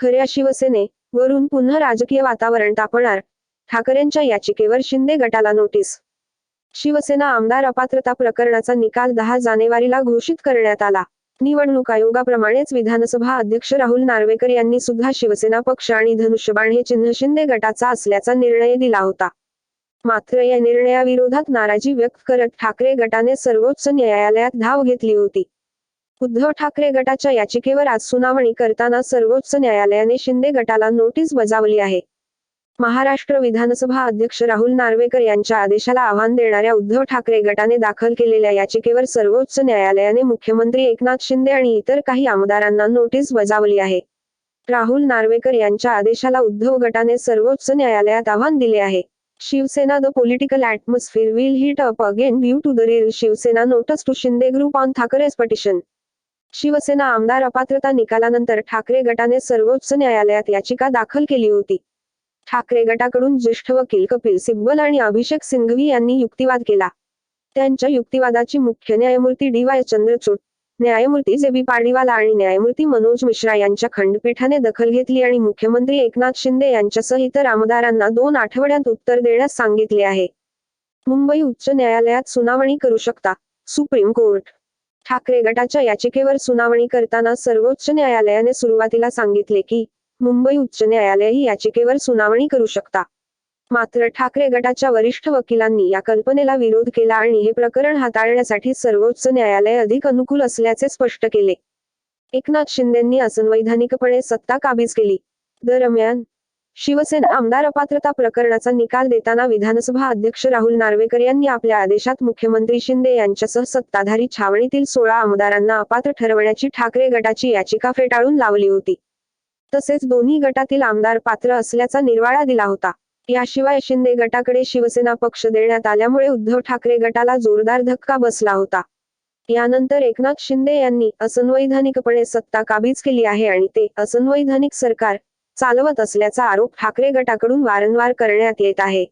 खऱ्या शिवसेने वरून पुन्हा राजकीय वातावरण तापणार ठाकरेंच्या याचिकेवर शिंदे गटाला नोटीस. शिवसेना आमदार अपात्रता प्रकरणाचा निकाल दहा जानेवारीला घोषित करण्यात आला. निवडणूक आयोगाप्रमाणेच विधानसभा अध्यक्ष राहुल नार्वेकर यांनी सुद्धा शिवसेना पक्ष आणि धनुष्यबाण हे चिन्ह शिंदे गटाचा असल्याचा निर्णय दिला होता. मात्र या निर्णयाविरोधात नाराजी व्यक्त करत ठाकरे गटाने सर्वोच्च न्यायालयात धाव घेतली होती. उद्धव ठाकरे गटाच्या याचिकेवर आज सुनावणी करताना सर्वोच्च न्यायालयाने शिंदे गटाला नोटीस बजावली आहे. महाराष्ट्र विधानसभा अध्यक्ष राहुल नार्वेकर यांच्या आदेशाला आव्हान देणाऱ्या उद्धव ठाकरे गटाने दाखल केलेल्या याचिकेवर सर्वोच्च न्यायालयाने मुख्यमंत्री एकनाथ शिंदे आणि इतर काही आमदारांना नोटीस बजावली आहे. राहुल नार्वेकर यांच्या आदेशाला उद्धव गटाने सर्वोच्च न्यायालयात आव्हान दिले आहे. Shiv Sena the political atmosphere will heat up again due to the real Shiv Sena notice to Shinde group on Thackeray's petition. Shiv Sena आमदार अपात्रता निकालानंतर ठाकरे गटाने सर्वोच्च न्यायालयात याचिका दाखल केली होती. ठाकरे गटाकडून ज्येष्ठ वकील कपिल सिब्बल आणि अभिषेक सिंघवी यांनी युक्तिवाद केला. त्यांच्या युक्तिवादाची मुख्य न्यायमूर्ती डी वाय चंद्रचूड न्यायमूर्ती जे बी पाडीवाला आणि न्यायमूर्ती मनोज मिश्रा यांच्या खंडपीठाने दखल घेतली आणि मुख्यमंत्री एकनाथ शिंदे यांच्यासह इतर आमदारांना दोन आठवड्यात उत्तर देण्यास सांगितले आहे. मुंबई उच्च न्यायालयात सुनावणी करू शकता सुप्रीम कोर्ट. ठाकरे गटाच्या याचिकेवर सुनावणी करताना सर्वोच्च न्यायालयाने सुरुवातीला सांगितले की मुंबई उच्च न्यायालय ही याचिकेवर सुनावणी करू शकता. मात्र ठाकरे गटाच्या वरिष्ठ वकिलांनी या कल्पनेला विरोध केला आणि हे प्रकरण हाताळण्यासाठी सर्वोच्च न्यायालय अधिक अनुकूल असल्याचे स्पष्ट केले. एकनाथ शिंदेंनी असंवैधानिकपणे सत्ता काबीज केली. दरम्यान शिवसेना आमदार अपात्रता प्रकरणाचा निकाल देताना विधानसभा अध्यक्ष राहुल नार्वेकर यांनी आपल्या आदेशात मुख्यमंत्री शिंदे यांच्यासह सत्ताधारी छावणीतील सोळा आमदारांना अपात्र ठरवण्याची ठाकरे गटाची याचिका फेटाळून लावली होती. तसेच दोन्ही गटातील आमदार पात्र असल्याचा निर्वाळा दिला होता. याशिवाय शिंदे गटाकडे शिवसेना पक्ष देण्यात आल्यामुळे उद्धव ठाकरे गटाला जोरदार धक्का बसला होता. यानंतर एकनाथ शिंदे यांनी असंवैधानिकपणे सत्ता काबीज केली आहे आणि ते असंवैधानिक सरकार चालवत असल्याचा आरोप ठाकरे गटाकडून वारंवार करण्यात येत आहे.